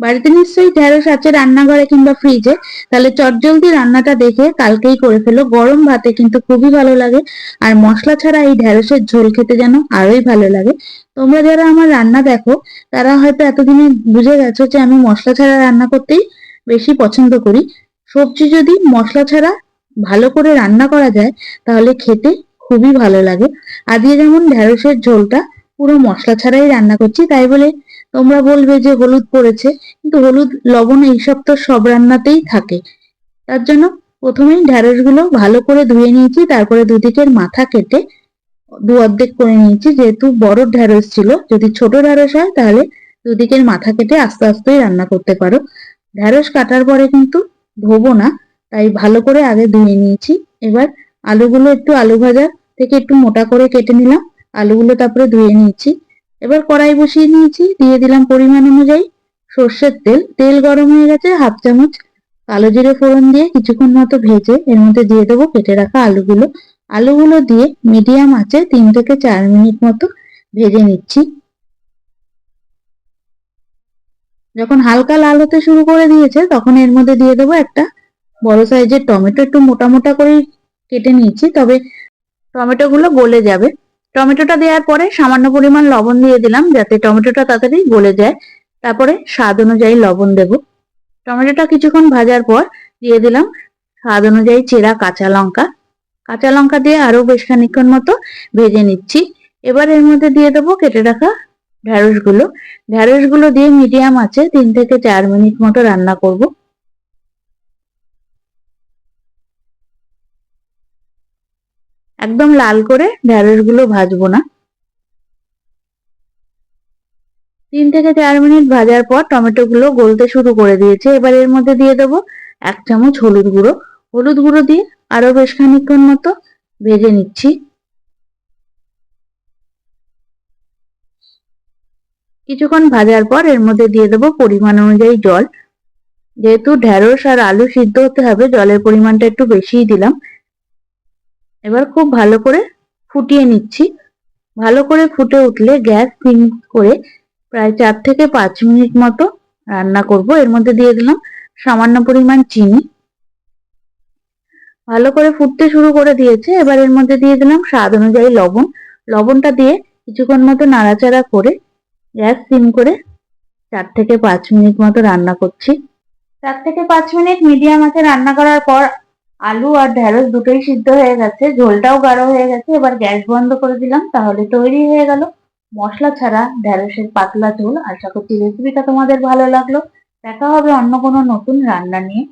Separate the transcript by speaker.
Speaker 1: বাড়িতে নিশ্চয়ই ঢেঁড়স আছে রান্নাঘরে কিংবা ফ্রিজে তাহলে চটজলদি রান্নাটা দেখে কালকেই করে ফেলো। গরম ভাতে কিন্তু খুবই ভালো লাগে। আর মশলা ছাড়া এই ঢেঁড়সের ঝোল খেতে যেন আরোই ভালো লাগে। তোমরা যারা আমার রান্না দেখো, তারা হয়তো এতদিনে বুঝে গেছো যে আমি মশলা ছাড়া রান্না করতেই বেশি পছন্দ করি। সবজি যদি মশলা ছাড়া ভালো করে রান্না করা যায়, তাহলে খেতে খুবই ভালো লাগে। আজকে যেমন ঢেঁড়সের ঝোলটা পুরো মশলা ছাড়াই রান্না করছি, তাই বলে তোমরা বলবে যে হলুদ পড়েছে, কিন্তু হলুদ, লবণ এইসব তো সব রান্নাতেই থাকে। তার জন্য প্রথমেই ঢ্যাঁড়সগুলো ভালো করে ধুয়ে নিয়েছি, তারপরে দুদিকের মাথা কেটে দু অর্ধেক করে নিয়েছি, যেহেতু বড় ঢ্যাঁড়স ছিল। যদি ছোট ঢ্যাঁড়স হয়, তাহলে দুদিকের মাথা কেটে আস্তে আস্তেই রান্না করতে পারো। ঢ্যাঁড়স কাটার পরে কিন্তু ধোবো না, তাই ভালো করে আগে ধুয়ে নিয়েছি। এবার আলুগুলো একটু আলু ভাজা থেকে একটু মোটা করে কেটে নিলাম। আলুগুলো তারপরে ধুয়ে নিয়েছি। এবার কড়াই বসিয়ে নিয়েছি, দিয়ে দিলাম পরিমাণ অনুযায়ী সর্ষের তেল। তেল গরম হয়ে গেছে, হাফ চামচ কালো জিরে ফোড়ন দিয়ে কিছুক্ষণ মতো ভেজে এর মধ্যে দিয়ে দেবো কেটে রাখা আলুগুলো। আলুগুলো দিয়ে মিডিয়াম আছে তিন থেকে চার মিনিট মতো ভেজে নিচ্ছি। যখন হালকা লাল হতে শুরু করে দিয়েছে, তখন এর মধ্যে দিয়ে দেবো একটা বড় সাইজের টমেটো। একটু মোটা মোটা করে কেটে নিয়েছি, তবে টমেটো গুলো গলে যাবে। টমেটোটা দেওয়ার পরে সামান্য পরিমাণ লবণ দিয়ে দিলাম যাতে টমেটোটা তাড়াতাড়ি গলে যায়। তারপরে স্বাদ অনুযায়ী লবণ দেব। টমেটোটা কিছুক্ষণ ভাজার পর দিয়ে দিলাম স্বাদ অনুযায়ী চেরা কাঁচা লঙ্কা। কাঁচা লঙ্কা দিয়ে আরও বেশ খানিক্ষণ মতো ভেজে নিচ্ছি। এবার এর মধ্যে দিয়ে দেবো কেটে রাখা ঢ্যাঁড়সগুলো ঢ্যাঁড়সগুলো দিয়ে মিডিয়াম আছে তিন থেকে চার মিনিট মতো রান্না করব। একদম লাল করে ঢ্যাঁড়সগুলো ভাজবো না। তিন থেকে চার মিনিট ভাজার পর টমেটো গুলো গলতে শুরু করে দিয়েছে। এবার এর মধ্যে দিয়ে দেবো এক চামচ হলুদ গুঁড়ো। হলুদ গুঁড়ো দিয়ে আরও বেশ খানিক্ষণ মতো ভেজে নিচ্ছি। কিছুক্ষণ ভাজার পর এর মধ্যে দিয়ে দেবো পরিমাণ অনুযায়ী জল। যেহেতু ঢ্যাঁড়স আর আলু সিদ্ধ হতে হবে, জলের পরিমাণটা একটু বেশিই দিলাম। এবার খুব ভালো করে ফুটিয়ে নিচ্ছি। ভালো করে ফুটে উঠলে গ্যাস সিম করে প্রায় চার থেকে পাঁচ মিনিট মতো রান্না করব। এর মধ্যে দিয়ে দিলাম সামান্য পরিমাণ চিনি। ভালো করে ফুটতে শুরু করে দিয়েছে। এবার এর মধ্যে দিয়ে দিলাম স্বাদ অনুযায়ী লবণ। লবণটা দিয়ে কিছুক্ষণ মতো নাড়াচাড়া করে গ্যাস সিম করে চার থেকে পাঁচ মিনিট মতো রান্না করছি। চার থেকে পাঁচ মিনিট মিডিয়াম আছে রান্না করার পর আলু আর ঢেঁড়স দুটোই সিদ্ধ হয়ে গেছে, ঝোলটাও গাঢ় হয়ে গেছে, এবার গ্যাস বন্ধ করে দিলাম, তাহলে তৈরি হয়ে গেল। মশলা ছাড়া ঢেঁড়সের পাতলা ঝোল, আশা করছি রেসিপিটা তোমাদের ভালো লাগল। দেখা হবে অন্য কোনো নতুন রান্না নিয়ে।